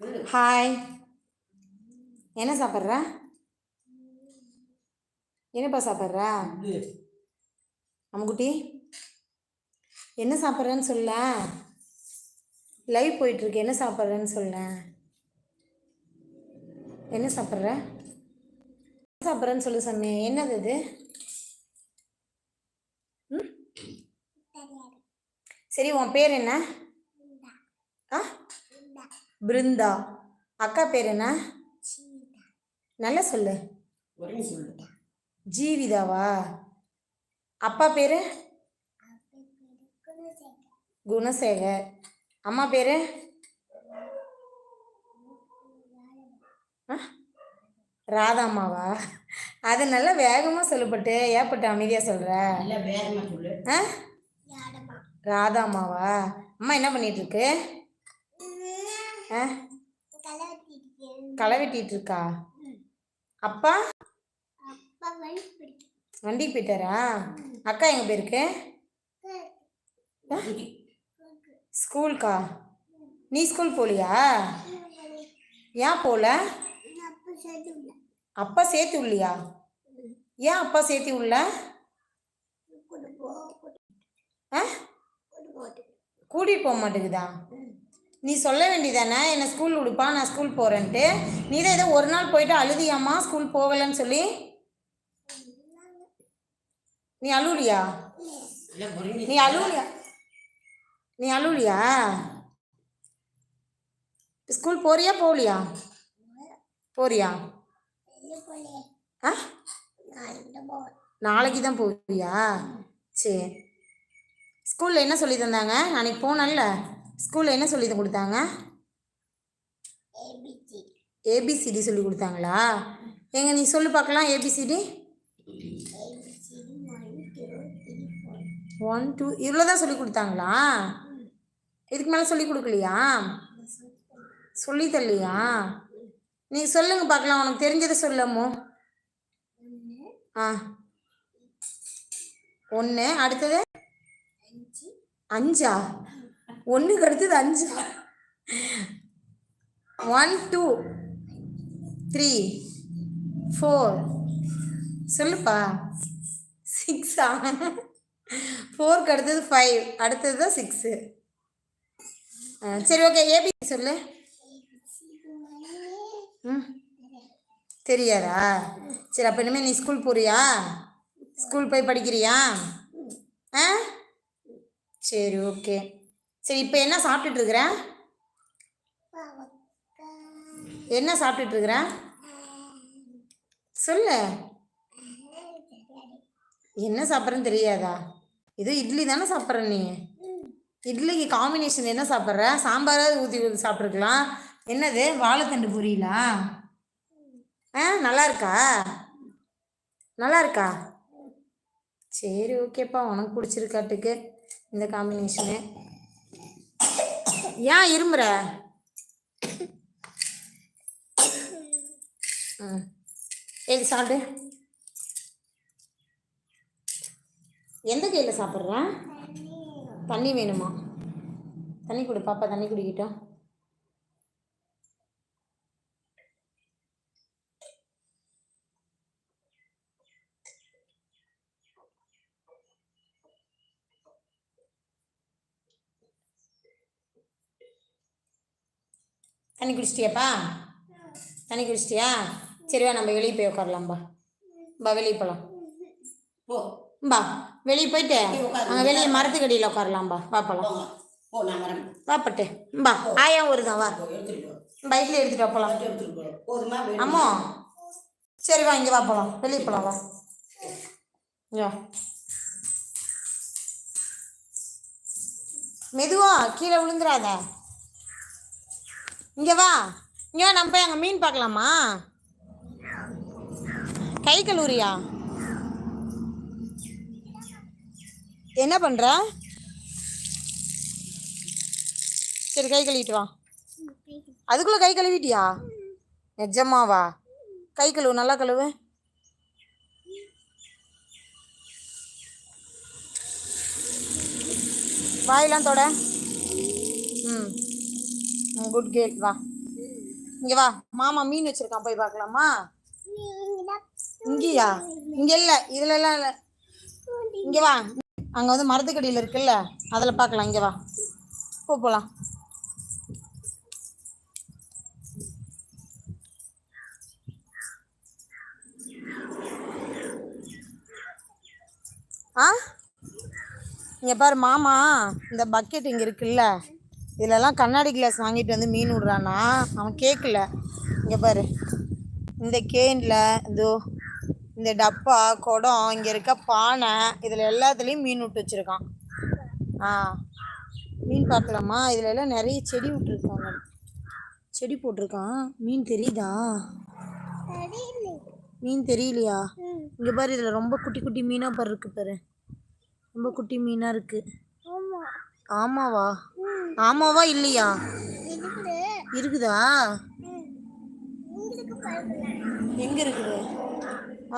Hi என்ன சாப்பிட்ற? என்னப்பா சாப்பிட்ற? அம்முக்குட்டி என்ன சாப்பிட்றேன்னு சொல்ல? லைவ் போயிட்டுருக்கு. என்ன சாப்பிட்றேன்னு சொல்ல? என்ன சாப்பிட்ற? என்ன சாப்பிட்றேன்னு சொல்லு சாமி. என்னது இது? ம்? சரி உன் பேர் என்ன? ஆ? பிருந்தா. அக்கா பேர் என்ன? நல்லா சொல்லு. ஜீவிதாவா? அப்பா பேர்? குணசேகர். அம்மா பேர்? ராதாம்மாவா? அது நல்லா வேகமாக சொல்லப்பட்டு ஏப்பட்டு அமைதியாக சொல்கிற ராதாம்மாவா? அம்மா என்ன பண்ணிட்டு இருக்கு? ஆ களை வெட்டிட்டு இருக்கா அப்பா? வண்டிக்கு போயிட்டாரா? அக்கா எங்க போயிருக்கு? ஸ்கூலுக்கா நீ ஸ்கூல் போலியா? ஏன் போல? அப்பா சேர்த்து உள்ளியா ஏன் அப்பா சேர்த்து உள்ள ஆ? கூட்டிகிட்டு போக மாட்டேங்குதா? நீ சொல்ல வேண்டியதானே? என்னை ஸ்கூல் விடுப்பா நான் ஸ்கூல் போகிறேன்ட்டு நீ தான் ஏதோ ஒரு நாள் போயிட்டு அழுதியாம்மா ஸ்கூல் போகலைன்னு சொல்லி? நீ அழுவலியா? நீ அழுவலியா? நீ அழுவலியா? ஸ்கூல் போறியா போகலையா? போறியா? ஆ? நாளைக்கு தான் போவியா? சரி. ஸ்கூலில் என்ன சொல்லி தந்தாங்க? அன்னைக்கு போனேன்ல? ஸ்கூலில் என்ன சொல்லி கொடுத்தாங்க ஏபிசிடி சொல்லி கொடுத்தாங்களா? எங்க நீ சொல்லு பார்க்கலாம் ஏபிசிடி. ஒன் டூ இவ்வளோ தான் சொல்லி கொடுத்தாங்களா? இதுக்கு மேலே சொல்லி கொடுக்கலையா? சொல்லி தரலையா? நீ சொல்லுங்க பார்க்கலாம் உனக்கு தெரிஞ்சதை சொல்லமோ? ஆ. ஒன்று அடுத்தது? அஞ்சா? ஒன்றுக்கு அடுத்தது அஞ்சு. ஒன் டூ த்ரீ ஃபோர் சொல்லுப்பா. சிக்ஸா ஃபோருக்கு அடுத்தது ஃபைவ் அடுத்தது தான் சிக்ஸு சரி ஓகே ஏபி சொல்லு. ம். தெரியாதா? சரி அப்போ இனிமேல் நீ ஸ்கூல் போறியா? ஸ்கூல் போய் படிக்கிறியா? ஆ? சரி ஓகே சரி இப்போ என்ன சாப்பிட்டுட்டு இருக்கிற என்ன சாப்பிட்டுட்டு இருக்கிற சொல்லு. என்ன சாப்பிட்றேன்னு தெரியாதா? இது இட்லி தானே சாப்பிட்ற நீ? இட்லிக்கு காம்பினேஷன் என்ன சாப்பிட்ற? சாம்பாராவது ஊற்றி ஊற்றி சாப்பிட்ருக்கலாம் என்னது வாழைத்தண்டு பொரியலா? ஆ நல்லா இருக்கா நல்லா இருக்கா சரி ஓகேப்பா உனக்கு பிடிச்சிருக்காட்டுக்கு இந்த காம்பினேஷனு ஏன் இருமுற? ம். எது சாப்பிடு. எந்த கையில் சாப்பிட்ற? தண்ணி வேணுமா? தண்ணி கொடு பாப்பா தண்ணி குடிக்கிட்டோம். தண்ணி குடிச்சிட்டியாப்பா? தண்ணி குடிச்சிட்டியா? சரி வா நம்ம வெளியே போய் உட்காரலாம்பா பா வெளியே போகலாம் போ. வெளியே போயிட்டு அங்கே வெளியே மரத்துக்கடியில் உட்காரலாம்பா வா. போகலாம் போங்க போ வா ஆயா வா. போ எடுத்துட்டு போ. பைக்கில் எடுத்துகிட்டு வா போகலாம்? அம்மா. சரி வா இங்கே வா போகலாம் வெளியே போகலாம் வா. வா. மெதுவா கீழே விழுந்துடாத இங்கே வா. இங்கே வா நம்ம போய் அங்கே மீன் பார்க்கலாமா? கை கழுவுறியா? என்ன பண்ணுற சரி கை கழுவிட்டு வா. அதுக்குள்ளே கை கழுவிட்டியா? நிஜமாவா? கை கழுவு நல்லா கழுவு. வாயெல்லாம் தொட. ம். குட் கேர்ள் வா. இங்க வா. மாமா மீன் வச்சிருக்கான் போய் பார்க்கலாமா? இங்கேயா? இங்க இல்ல. இதுல எல்லாம் இல்ல. இங்க வா. அங்க வந்து மரத்துக்கடியில இருக்குல்ல அதுல பார்க்கலாம். இங்க வா. போ போலாம். ஆ? இங்க பாரு மாமா இந்த பக்கெட் இங்க இருக்குல்ல. இதுலலாம் கண்ணாடி கிளாஸ் வாங்கிட்டு வந்து மீன் விடுறானா அவன் கேட்கல இங்க பாரு. இந்த கேன்ல இதோ இந்த டப்பா குடம் இங்க இருக்க பானை இதுல எல்லாத்துலயும் மீன் விட்டு வச்சிருக்கான். ஆ மீன் பார்க்கலாமா இதுல எல்லாம் நிறைய செடி விட்டுருக்காங்க செடி போட்டிருக்கான். மீன் தெரியுதா? மீன் தெரியலையா? இங்க பாரு இதுல ரொம்ப குட்டி குட்டி மீனா பாரு இருக்கு பாரு. ரொம்ப குட்டி மீனா இருக்கு. ஆமாவா? ஆமாவா இல்லையா? இருக்குதா. எங்க இருக்குது?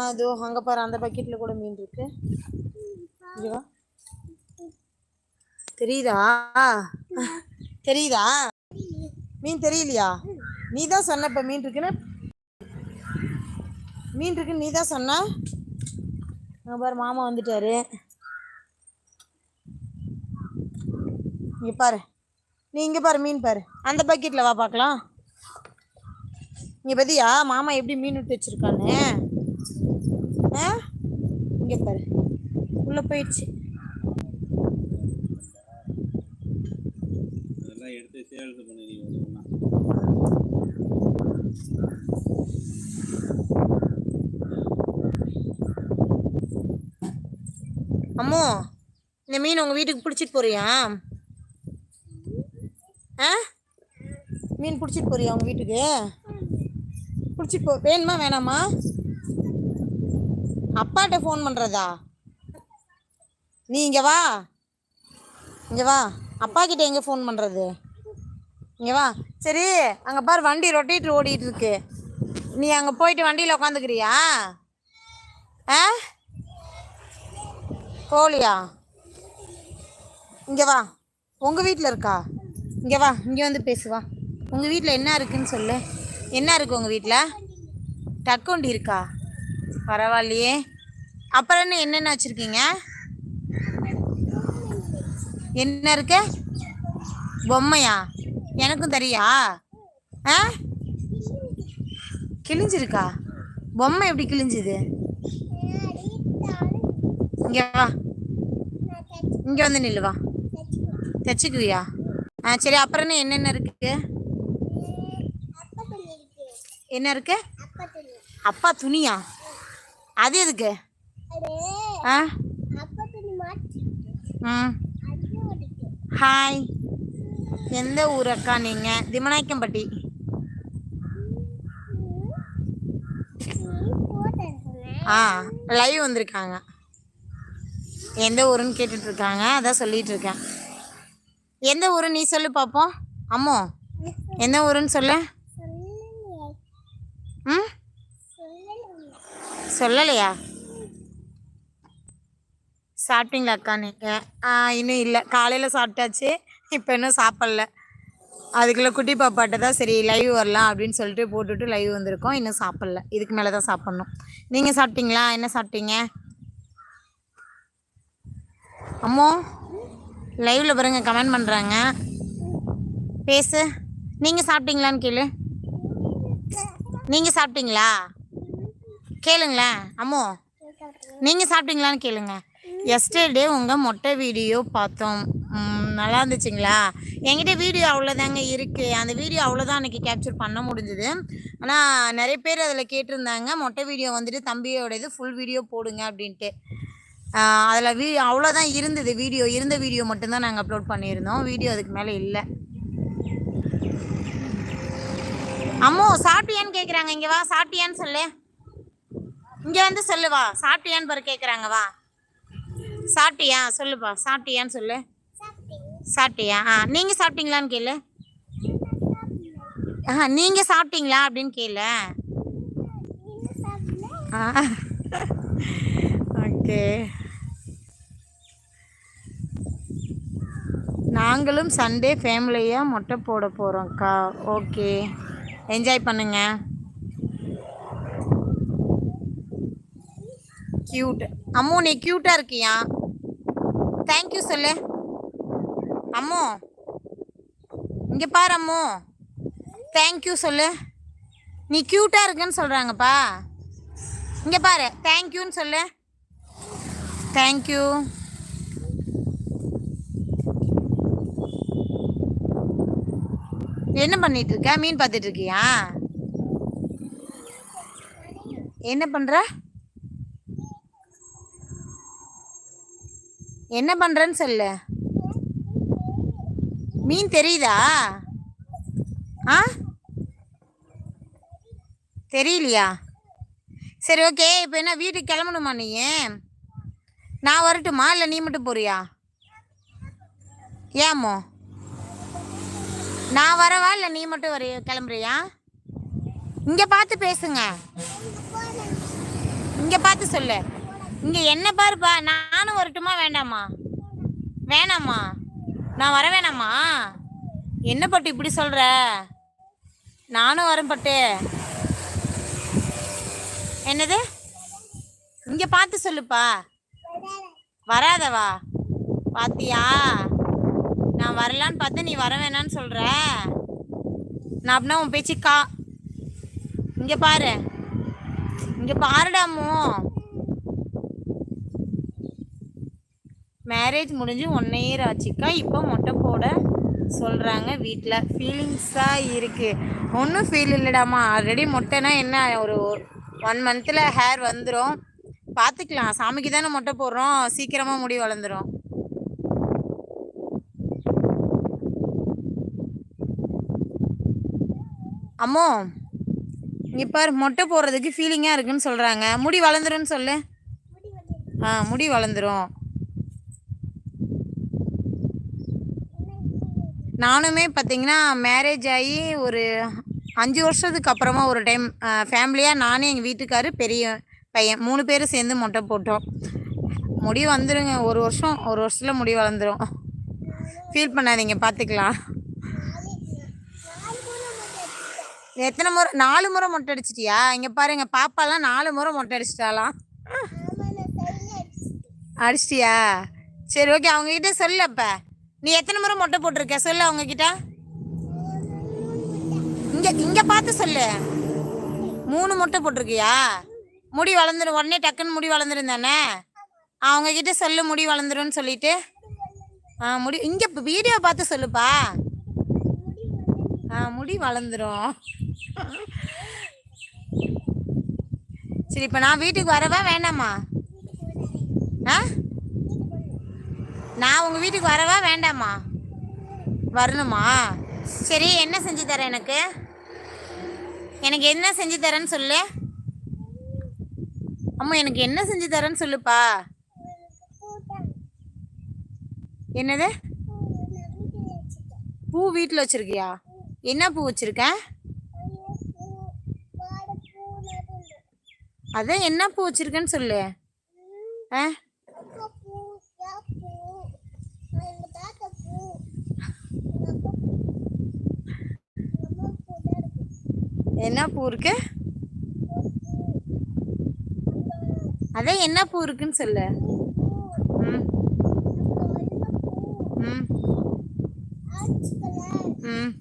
அதோ அங்க பாரு அந்த பக்கெட்ல கூட மீன் இருக்கு. தெரியுதா? தெரியுதா? மீன் தெரியலையா? நீ தான் சொன்ன இப்ப மீன் இருக்குன்னு? மீன் இருக்குன்னு நீ தான் சொன்ன? அங்க பாரு மாமா வந்துட்டாரு. இங்க பாரு. நீ இங்க பாரு மீன் பாரு. அந்த பக்கெட்ல வா பார்க்கலாம் இங்க பத்தியா மாமா எப்படி மீன் விட்டு வச்சிருக்கான்னு? ஆ? இங்க பாரு. உள்ள போயிடுச்சு. அம்மோ இந்த மீன் உங்க வீட்டுக்கு பிடிச்சிட்டு போறியா? ஆ? மீன் பிடிச்சிட்டு போறியா உங்க வீட்டுக்கு? பிடிச்சிட்டு போ வேணுமா வேணாமா? அப்பாட்ட ஃபோன் பண்ணுறதா நீ இங்கே வா. இங்கே வா. அப்பா கிட்ட எங்கே ஃபோன் பண்ணுறது இங்கே வா. சரி அங்கே பாரு வண்டி ரொட்டேட்டர் ஓடிட்டு இருக்கு. நீ அங்கே போயிட்டு வண்டியில் உட்காந்துக்கிறியா ஆ? போலியா? இங்கே வா. உங்கள் வீட்டில் இருக்கா? இங்கே வா இங்கே வந்து பேசு வா. உங்கள் வீட்டில் என்ன இருக்குன்னு சொல்லு. என்ன இருக்கு உங்கள் வீட்டில் டக்குண்டி இருக்கா? பரவாயில்லையே. அப்புறம் என்ன என்னென்ன வச்சுருக்கீங்க? என்ன இருக்கு? பொம்மையா? எனக்கும் தெரியா? ஆ? கிழிஞ்சிருக்கா? பொம்மை எப்படி கிழிஞ்சுது? இங்கே வா. இங்கே வந்து நில்லு வா. தைச்சிக்குவியா? ஆ சரி அப்புறம் என்னென்ன இருக்கு? என்ன இருக்கு? அப்பா துணியா? அது எதுக்கு? ஆ? ம் ஹாய். எந்த ஊர் அக்கா நீங்கள் திமநாயக்கம்பட்டி. ஆ லைவ் வந்திருக்காங்க. எந்த ஊருன்னு கேட்டுட்ருக்காங்க அதான் சொல்லிகிட்ருக்கேன் இருக்கேன். எந்த ஊரு நீ சொல்லு பார்ப்போம் அம்மோ எந்த ஊருன்னு சொல்லு. ம்? சொல்லலையா? சாப்பிட்டீங்களா அக்கா நீங்கள் இன்னும் இல்லை. காலையில் சாப்பிட்டாச்சு. இப்போ இன்னும் சாப்பிடல. அதுக்குள்ளே குட்டி பாப்பாட்ட தான் சரி லைவ் வரலாம் அப்படின்னு சொல்லிட்டு போட்டுட்டு லைவ் வந்திருக்கோம். இன்னும் சாப்பிடல. இதுக்கு மேலே தான் சாப்பிட்ணும். நீங்கள் சாப்பிட்டீங்களா? என்ன சாப்பிட்டீங்க? அம்மோ லைவ்ல பாருங்க கமெண்ட் பண்ணுறாங்க பேசு. நீங்கள் சாப்பிட்டீங்களான்னு கேளு. நீங்கள் சாப்பிட்டீங்களா? கேளுங்களேன் அம்மோ. நீங்கள் சாப்பிட்டீங்களான்னு கேளுங்க. எஸ்டர்டே உங்கள் மொட்டை வீடியோ பார்த்தோம். நல்லா இருந்துச்சுங்களா? என்கிட்ட வீடியோ அவ்வளோதாங்க இருக்குது அந்த வீடியோ அவ்வளோதான் அன்றைக்கி கேப்சர் பண்ண முடிஞ்சுது. ஆனால் நிறைய பேர் அதில் கேட்டிருந்தாங்க மொட்டை வீடியோ வந்துட்டு தம்பியோட இது ஃபுல் வீடியோ போடுங்க அப்படின்ட்டு. அதில் வீ அவ்வளோதான் இருந்தது வீடியோ. இருந்த வீடியோ மட்டும்தான் நாங்கள் அப்லோட் பண்ணியிருந்தோம். வீடியோ அதுக்கு மேலே இல்லை. அம்மோ சாப்பிட்டியான்னு கேட்குறாங்க இங்கே வா சாப்பிட்டியான்னு சொல்லு. இங்கே வந்து சொல்லு வா. சாப்பிட்டியான்னு பாரு கேட்குறாங்க வா. சாப்பிட்டியா? சொல்லுப்பா. சாப்பிட்டியான்னு சொல்லு. சாப்பிட்டியா? ஆ நீங்கள் சாப்பிட்டீங்களான்னு கேளு. ஆ நீங்கள் சாப்பிட்டீங்களா அப்படின்னு கேளு. ஆ ஓகே. நாங்களும் சண்டே ஃபேமிலியாக மொட்டை போட போகிறோம்க்கா ஓகே என்ஜாய் பண்ணுங்க. க்யூட் அம்மோ நீ க்யூட்டாக இருக்கியா? தேங்க்யூ சொல்லு. அம்மு. இங்கே பாரு அம்மு. தேங்க்யூ சொல்லு. நீ க்யூட்டாக இருக்குன்னு சொல்கிறாங்கப்பா இங்கே பாரு. தேங்க்யூன்னு சொல்லு. தேங்க்யூ என்ன பண்ணிட்டு இருக்க மீன் பார்த்துட்டு இருக்கியா என்ன பண்ற? என்ன பண்றேன்னு சொல்லு. மீன் தெரியுதா? ஆ? தெரியலையா? சரி ஓகே. இப்போ என்ன வீட்டுக்கு கிளம்பணுமா நீ? நான் வரட்டுமா? இல்லை நீ மட்டும் போறியா? ஏமோ நான் வரவா இல்லை நீ மட்டும் வர கிளம்புறியா? இங்கே பார்த்து பேசுங்க. இங்கே பார்த்து சொல்லு. இங்கே என்ன பாருப்பா நானும் வரட்டுமா வேண்டாமா? வேணாமா? நான் வர வேணாமா? என்ன பட்டு இப்படி சொல்கிற நானும் வரேன் பட்டு. என்னது? இங்கே பார்த்து சொல்லுப்பா. வராதவா? பாத்தியா? நான் வரலான்னு பார்த்து நீ வர வேணான்னு சொல்கிற நான் அப்படின்னா உன் பேச்சு கா. இங்கே பாரு. இங்கே பாருடாமோ மேரேஜ் முடிஞ்சு ஒன் இயர் ஆச்சுக்கா இப்போ மொட்டை போட சொல்கிறாங்க வீட்டில் ஃபீலிங்ஸாக இருக்குது ஒன்றும் ஃபீல் இல்லைடாமா ஆல்ரெடி மொட்டைனா என்ன ஒரு ஒன் மந்தில் ஹேர் வந்துடும் பார்த்துக்கலாம். சாமிக்கு தானே மொட்டை போடுறோம். சீக்கிரமாக முடி வளர்ந்துரும். அம்மோ இங்கே பார் மொட்டை போடுறதுக்கு ஃபீலிங்காக இருக்குன்னு சொல்கிறாங்க முடி வளர்ந்துரும்னு சொல்லு. ஆ முடி வளர்ந்துரும். நானுமே பார்த்தீங்கன்னா மேரேஜ் ஆகி ஒரு அஞ்சு வருஷத்துக்கு அப்புறமா ஒரு டைம் ஃபேமிலியாக நானே எங்கள் வீட்டுக்காரு பெரிய பையன் மூணு பேரும் சேர்ந்து மொட்டை போட்டோம். முடி வந்துருங்க. ஒரு வருஷம் ஒரு வருஷத்தில் முடி வளர்ந்துடும் ஃபீல் பண்ணாதீங்க பார்த்துக்கலாம் எத்தனை முறை? நாலு முறை மொட்டை அடிச்சிட்டியா இங்கே பாருங்க பாப்பாலாம் நாலு முறை மொட்டை அடிச்சிட்டாலாம் அடிச்சிட்டியா? சரி ஓகே அவங்க கிட்ட சொல்லு அப்போ. நீ எத்தனை முறை மொட்டை போட்டிருக்க? சொல்லு அவங்க கிட்ட இங்க இங்க பார்த்து சொல்லு. மூணு மொட்டை போட்டிருக்கியா? முடி வளர்ந்துரும் உடனே டக்குன்னு முடி வளர்ந்துடும் தானே அவங்க கிட்ட சொல்லு முடி வளர்ந்துரும்னு சொல்லிட்டு. ஆ முடி இங்க வீடியோ பார்த்து சொல்லுப்பா. ஆ முடி வளர்ந்துடும் சரி இப்போ நான் வீட்டுக்கு வரவா வேண்டாமா? ஆ? நான் உங்கள் வீட்டுக்கு வரவா வேண்டாமா? வரணுமா? சரி என்ன செஞ்சு தர எனக்கு? எனக்கு என்ன செஞ்சு தரேன்னு சொல்லு. அம்மா எனக்கு என்ன செஞ்சு தரேன்னு சொல்லுப்பா. என்னது? பூ வீட்டில் வச்சிருக்கியா? என்ன பூ வச்சுருக்கேன் அதான் என்ன பூ வச்சிருக்கேன்னு சொல்லு. ஆ? என்ன பூ இருக்கு? அதான் என்ன பூ இருக்குன்னு சொல்லு. ம். ம். ம். ம்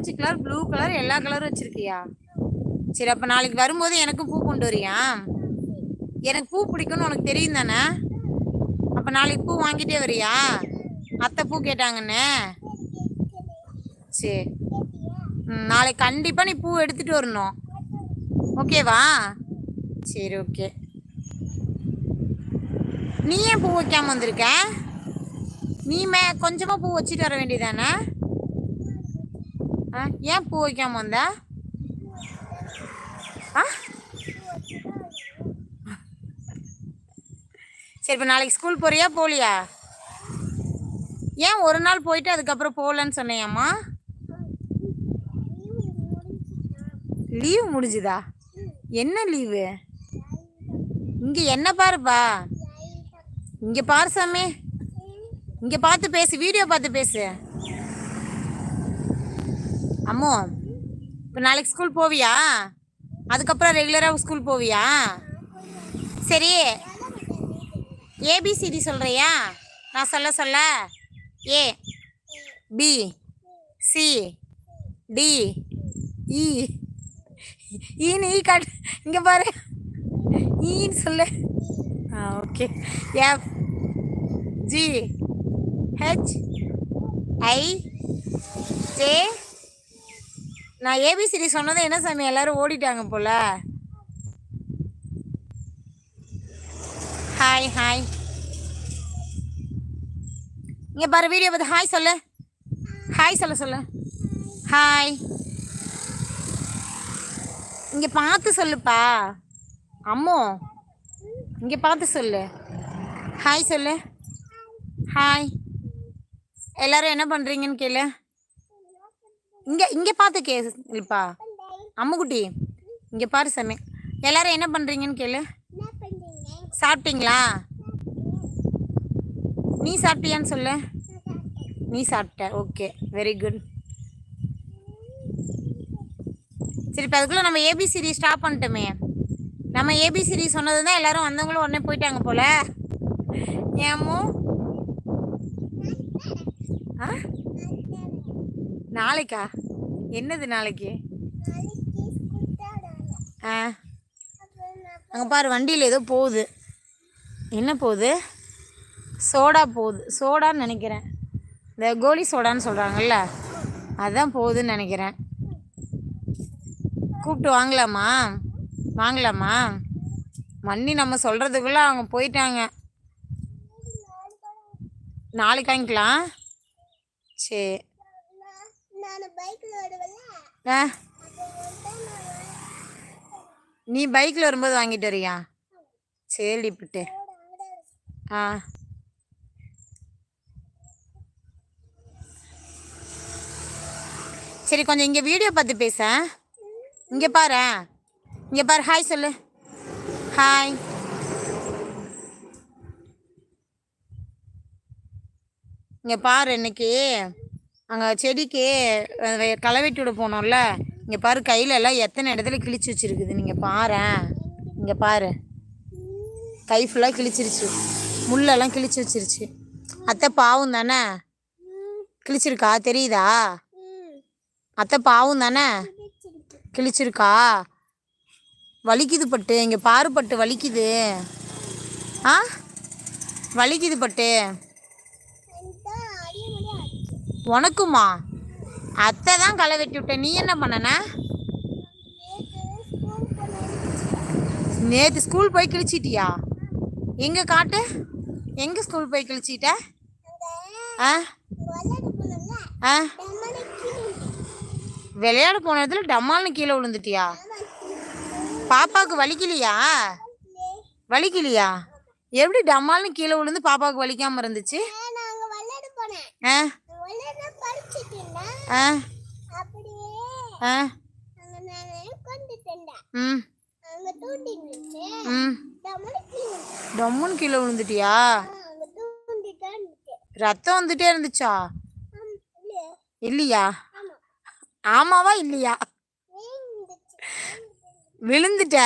ஆரஞ்சு கலர் ப்ளூ கலர் எல்லா கலரும் வச்சிருக்கியா? சரி அப்போ நாளைக்கு வரும்போது எனக்கும் பூ கொண்டு வரியா? எனக்கு பூ பிடிக்கும்னு உனக்கு தெரியும் தானே? அப்போ நாளைக்கு பூ வாங்கிட்டே வரியா? அத்தை பூ கேட்டாங்கன்னு. சரி. ம் நாளைக்கு கண்டிப்பாக நீ பூ எடுத்துகிட்டு வரணும். ஓகேவா சரி ஓகே நீ ஏன் பூ வைக்காம வந்திருக்க? நீ மே கொஞ்சமாக பூ வச்சுட்டு வர வேண்டியதானே ஆ ஏன் பூ வைக்காம வந்த? ஆ? சரி இப்போ நாளைக்கு ஸ்கூல் போறியா போலியா ஏன் ஒரு நாள் போயிட்டு அதுக்கப்புறம் போகலன்னு சொன்னியாம்மா? லீவு முடிஞ்சுதா? என்ன லீவு இங்கே என்ன பாருப்பா? இங்கே பாரு சாமி. இங்கே பார்த்து பேசு வீடியோ பார்த்து பேசு. அம்மோ இப்போ நாளைக்கு ஸ்கூல் போவியா? அதுக்கப்புறம் ரெகுலராக ஸ்கூல் போவியா? சரி ஏபிசிடி சொல்கிறியா நான் சொல்ல சொல்ல. A B C D E ஈன்னு E காட்டு. இங்கே பாரு. E ஈன்னு சொல்லு. ஆ okay F G H I J நான் ஏபிசிடி சொன்னது என்ன சாமி எல்லாரும் ஓடிட்டாங்க போல? ஹாய் ஹாய் இங்கே பாரு வீடியோ பார்த்து ஹாய் சொல்லு. ஹாய் சொல்ல சொல்லு. ஹாய் இங்கே பார்த்து சொல்லுப்பா. அம்மோ இங்கே பார்த்து சொல்லு. ஹாய் சொல்லு. ஹாய் எல்லாரும் என்ன பண்ணுறீங்கன்னு கேளு. இங்கே இங்கே பார்த்து கேளுப்பா அம்முக்குட்டி இங்கே பாரு சாமி. எல்லாரும் என்ன பண்ணுறீங்கன்னு கேளு. சாப்பிட்டீங்களா? நீ சாப்பிட்டியான்னு சொல்லு. நீ சாப்பிட்ட ஓகே வெரி குட் சரி இப்போ அதுக்குள்ளே நம்ம ஏபிசிடி ஸ்டாப் பண்ணிட்டோமே. நம்ம ஏபிசிடி சொன்னது தான் எல்லாரும் வந்தவங்களும் உடனே போயிட்டாங்க போல. ஏமோ ஆ? நாளைக்கா? என்னது நாளைக்கு? ஆ. அங்கே பாரு வண்டியில் ஏதோ போகுது. என்ன போகுது? சோடா போகுது. சோடான்னு நினைக்கிறேன். இந்த கோலி சோடான்னு சொல்கிறாங்கல்ல அதுதான் போகுதுன்னு நினைக்கிறேன். கூப்பிட்டு வாங்கலாமா? வாங்கலாமா? மண்ணி நம்ம சொல்கிறதுக்குள்ளே அவங்க போயிட்டாங்க. நாளைக்கு வாங்கிக்கலாம். சரி நீ பைக்கில் வரும்போது வாங்கிட்டு வரியா? சரி பிட்டு ஆ. சரி கொஞ்சம் இங்கே வீடியோ பார்த்து பேச இங்கே பாரு இங்கே பாரு ஹாய் சொல்லு. ஹாய். இங்கே பாரு இன்னைக்கு அங்கே செடிக்கு களை வெட்டி விட போனோம்ல. இங்கே பாரு கையில எல்லாம் எத்தனை இடத்துல கிழிச்சு வச்சிருக்குது. நீங்கள் பாரேன் இங்கே பாரு. கை ஃபுல்லாக கிழிச்சிருச்சு. முள்ளெல்லாம் கிழிச்சு வச்சிருச்சு. அத்தை பாவம் தானே? கிழிச்சிருக்கா? தெரியுதா? அத்தை பாவம் தானே? கிழிச்சிருக்கா? வலிக்குது பட்டு. இங்கே பாரு பட்டு வலிக்குது. ஆ? வலிக்குது பட்டு. உனக்குமா? அத்தை தான் களை வெட்டி விட்டேன் நீ என்ன பண்ணன? நேற்று ஸ்கூல் போய் கிழிச்சிட்டியா? எங்கே காட்டு? எங்கே ஸ்கூல் போய் கிழிச்சிட்ட? ஆ? ஆ? விளையாட போன இடத்துல டம்மால்னு கீழே விழுந்துட்டியா? பாப்பாவுக்கு வலிக்கலையா? வலிக்கலையா? எப்படி டம்மால்னு கீழே விழுந்து பாப்பாவுக்கு வலிக்காம இருந்துச்சு? ஆ? ஆ. ஆ. ம். டம்முன்னு கீழே விழுந்துட்டியா? ரத்தம் வந்துட்டே இருந்துச்சா? இல்லையே. இல்லையா? ஆமா. ஆமாவா இல்லையா? விழுந்துட்ட.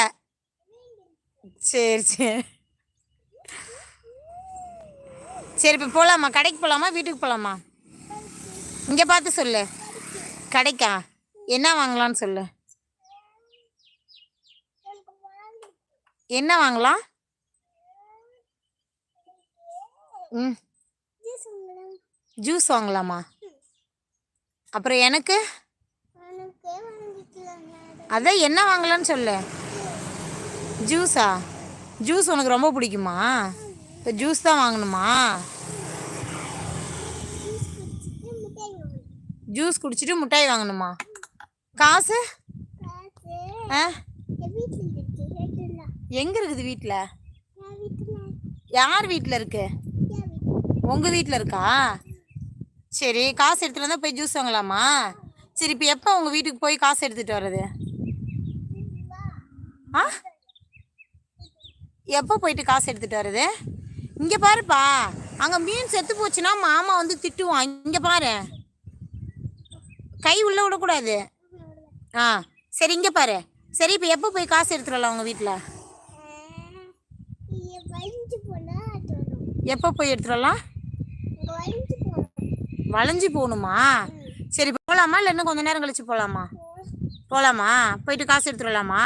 சரி சரி. சரி இப்போ போகலாமா கடைக்கு போகலாமா வீட்டுக்கு போகலாமா இங்கே பார்த்து சொல்லு. கடைக்கா. என்ன வாங்கலாம்னு சொல்லு. என்ன வாங்கலாம்? ம். ஜூஸ் வாங்கலாமா? அப்புறம் எனக்கு? அதான் என்ன வாங்கலாம்னு சொல்லு. ஜூஸா? ஜூஸ் உனக்கு ரொம்ப பிடிக்குமா? இப்போ ஜூஸ் தான் வாங்கணுமா? ஜூஸ் குடிச்சிட்டு மிட்டாய் வாங்கணும்? காசு? எங்கே இருக்குது வீட்டில். யார் வீட்டில் இருக்கு? என் வீட்டில். இருக்கா? சரி காசு எடுத்துகிட்டு வந்தால் போய் ஜூஸ் வாங்கலாமா? சரி இப்போ எப்போ உங்கள் வீட்டுக்கு போய் காசு எடுத்துகிட்டு வர்றது? ஆ? எப்போ போயிட்டு காசு எடுத்துகிட்டு வர்றது? இங்கே பாருப்பா. அங்கே மீன் செத்து போச்சுன்னா மாமா வந்து திட்டுவான். இங்கே பாரு. கை உள்ளே விடக்கூடாது. ஆ சரி இங்கே பாரு. சரி இப்போ எப்போ போய் காசு எடுத்துட்டு வரலாம் உங்கள் வீட்டில் எப்போ போய் எடுத்துட்டு வரலாம் வளைஞ்சு போகணுமா? சரி போகலாமா இல்லை இன்னும் கொஞ்ச நேரம் கழிச்சு போகலாமா போகலாமா போயிட்டு காசு எடுத்துட்டு வரலாமா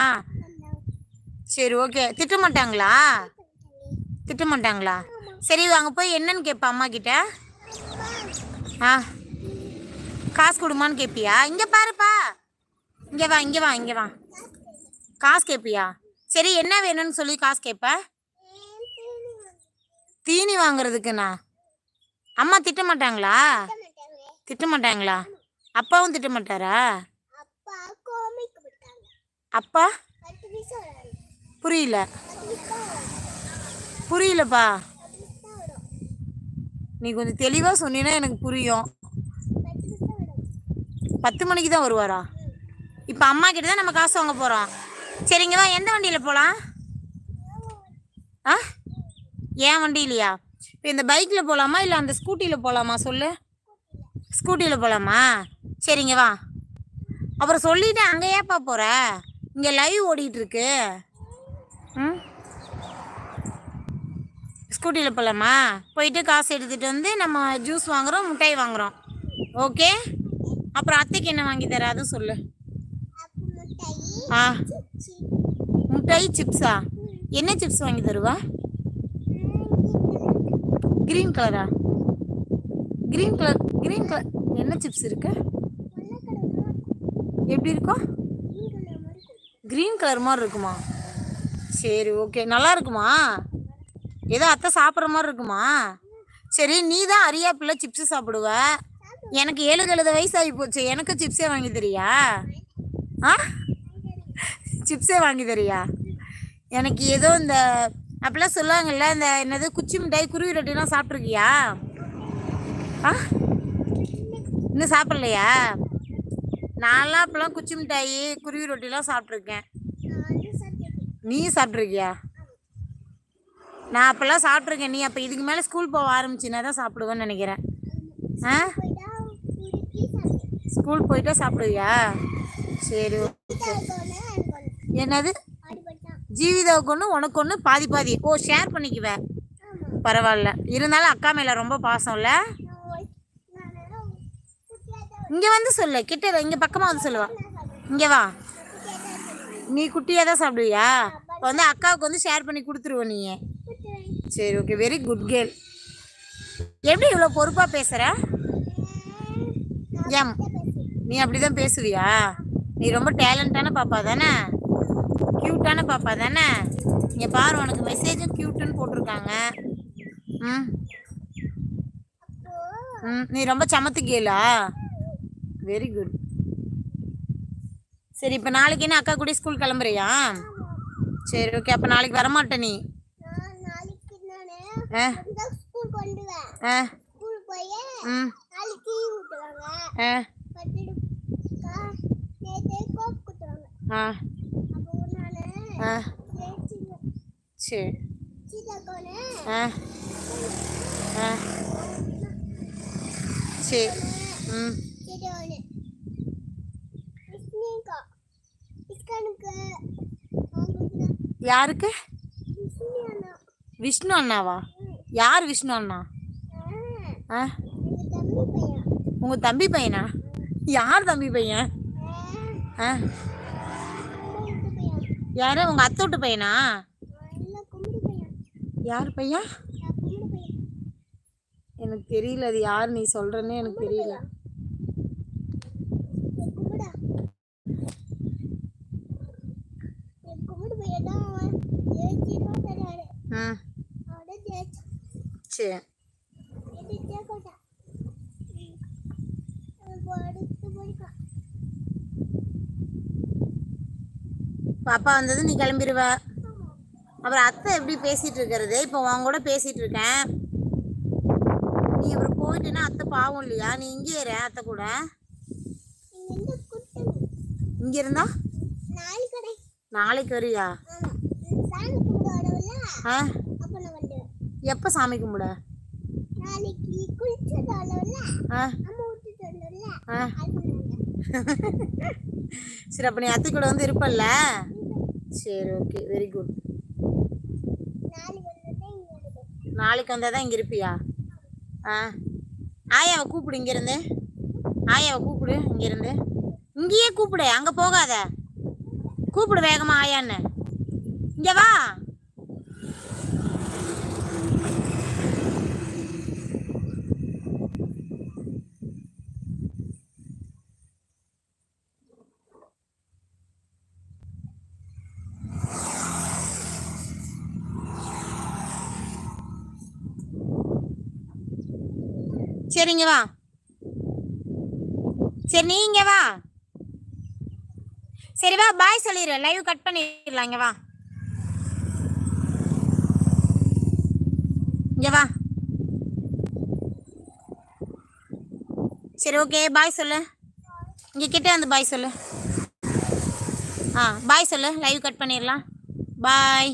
சரி ஓகே. திட்ட மாட்டாங்களா? திட்ட மாட்டாங்களா? சரி அங்கே போய் என்னன்னு கேட்பா அம்மா கிட்ட? ஆ. காசு கொடுமான்னு கேட்பியா இங்கே பாருப்பா. இங்கே வா இங்கே வா இங்கே வா. காசு கேட்பியா சரி என்ன வேணும்னு சொல்லி காசு கேட்ப தீனி வாங்குறதுக்குண்ணா. அம்மா திட்ட மாட்டாங்களா? திட்ட மாட்டாங்களா? அப்பாவும் திட்ட மாட்டாரா? அப்பா? புரியல. புரியலப்பா. நீ கொஞ்சம் தெளிவாக சொன்னீன்னா எனக்கு புரியும். பத்து மணிக்கு தான் வருவாரா? இப்போ அம்மா கிட்ட தான் நம்ம காசு வாங்க போகிறோம் சரிங்க வா எந்த வண்டியில் போகலாம் ஆ? ஏன் வண்டி இல்லையா இப்போ இந்த பைக்கில் போகலாமா இல்லை அந்த ஸ்கூட்டியில் போகலாமா சொல்லு? ஸ்கூட்டியில் போகலாமா சரிங்க வா. அப்புறம் சொல்லிட்டு அங்கே ஏப்பா போகிற இங்கே லைவ் ஓடிட்டுருக்கு. ம்? ஸ்கூட்டியில் போகலாமா போயிட்டு காசு எடுத்துகிட்டு வந்து நம்ம ஜூஸ் வாங்குகிறோம் மிட்டாய் வாங்குகிறோம் ஓகே? அப்புறம் அத்தைக்கு என்ன வாங்கி தர? அதுவும் சொல்லு. ஆ மிட்டாய் சிப்ஸா? என்ன சிப்ஸ் வாங்கி தருவா? கிரீன் கலரா? Green colour green colour. என்ன சிப்ஸ் இருக்கு? எப்படி இருக்கும் கிரீன் கலர் மாதிரி இருக்குமா? சரி ஓகே. நல்லா இருக்குமா? ஏதோ அத்தை சாப்பிட்ற மாதிரி இருக்குமா? சரி நீ தான் அரியா பிள்ளை சிப்ஸு சாப்பிடுவ? எனக்கு ஏழு எழுபது ஆகி போச்சு. எனக்கு சிப்ஸே வாங்கி தரியா? ஆ? சிப்ஸே வாங்கி தரியா? எனக்கு ஏதோ இந்த அப்பெல்லாம் சொல்லுவாங்கல்ல இந்த என்னது குச்சி மிட்டாய் குருவி ரொட்டிலாம் சாப்பிட்ருக்கியா ஆ? இன்னும் சாப்பிட்லையா? நான்லாம் அப்பெல்லாம் குச்சி மிட்டாய் குருவி ரொட்டிலாம் சாப்பிட்ருக்கேன் நீ சாப்பிட்ருக்கியா நான் அப்போல்லாம் சாப்பிட்ருக்கேன் நீ அப்போ இதுக்கு மேலே ஸ்கூல் போக ஆரம்பிச்சின்னா தான் சாப்பிடுவேன்னு நினைக்கிறேன். ஆ? ஸ்கூல் போயிட்டா சாப்பிடுவியா? சரி ஓகே என்னது? ஜீவிதாவுக்கு ஒன்று உனக்கு ஒன்று பாதி பாதி. ஓ ஷேர் பண்ணிக்குவ. பரவாயில்ல. இருந்தாலும் அக்கா மேலே ரொம்ப பாசம்ல. இங்கே வந்து சொல்லு கிட்ட இங்கே பக்கமாக வந்து சொல்லுவா இங்கே வா. நீ குட்டியாக தான் சாப்பிடுவியா? இப்போ வந்து அக்காவுக்கு வந்து ஷேர் பண்ணி கொடுத்துருவ நீ சரி ஓகே வெரி குட் கேர்ள் எப்படி இவ்வளோ பொறுப்பாக பேசுகிற ஏம் நீ அப்படி தான் பேசுவியா? நீ ரொம்ப டேலண்டான பாப்பா தானே? க்யூட்டான பாப்பா தானே? இங்கே பாரு உனக்கு மெசேஜும் க்யூட்டுன்னு போட்டிருக்காங்க. ம். ம் நீ ரொம்ப சமத்து கேளா வெரி குட் சரி இப்போ நாளைக்கு என்ன அக்கா கூட ஸ்கூல் கிளம்புறியா? சரி ஓகே அப்போ நாளைக்கு வரமாட்ட நீ. ஆ. ஆ ஸ்கூல் போய் ம் நாளைக்கு விட்டுவாங்க ஆ பத்து நேற்று கோப் கொடுத்துருவாங்க ஆ. அப்போ ஆ. சரி. ஆ. ஆ. சரி. ம். யாருக்கு? விஷ்ணு அண்ணா அண்ணாவா? யார் விஷ்ணு அண்ணா? ஆ. தம்பி பையன் உங்கள் தம்பி பையனா? யார் தம்பி பையன்? ஆ ஆ அம்மா வீட்டு பையன் யாரு? உங்கள் அத்தை விட்டு பையனா? பையன் யார் பையன்? பையன் எனக்கு தெரியல அது யார் நீ சொல்றன்னு எனக்கு தெரியல. என் கும்பிடா என் கும்பிடு பையன் தான் அவன் ஜெயிச்சிருவா தராரு ம் அவன் ஜெயிச்சு சரி எது ஜெயிக்கட்டா அவன் அடுத்து போய்க்கான் பாப்பா வந்தது நீ கிளம்பிடுவ அப்புறம் அத்தை எப்படி பேசிட்டு இருக்கிறது? இப்போ உன் கூட பேசிட்டு இருக்கேன். நீ அப்புறம் போயிட்டேன்னா அத்தை பாவம் இல்லையா? நீ இங்கே இரு அத்தை கூட. இங்கேருந்து இங்கே இருந்தா? கடை நாளைக்கு வரியா? ஆமாம் சாமி கும்பிட ஆ. எப்போ சாமி கும்பிட? ஆ. ஆ. சரி அப்போ நீ அத்தை கூட வந்து இருப்பல்ல? சரி ஓகே வெரி குட் நாளைக்கு வந்தால் தான் இங்கே இருப்பியா? ஆ. ஆயாவை கூப்பிடு இங்கேருந்து. ஆயாவை கூப்பிடு இங்கேருந்து. இங்கேயே கூப்பிடு அங்கே போகாத. கூப்பிடு வேகமா ஆயான்னு. இங்கே வா. சரிங்க வா. சரி நீங்க வா. சரி வா பாய் சொல்லிடு லைவ் கட் பண்ணிடலாம். இங்கே வா. இங்கே வா. சரி ஓகே பாய் சொல்லு. இங்கே கிட்ட வந்து பாய் சொல்லு. ஆ பாய் சொல்லு. லைவ் கட் பண்ணிடலாம். பாய்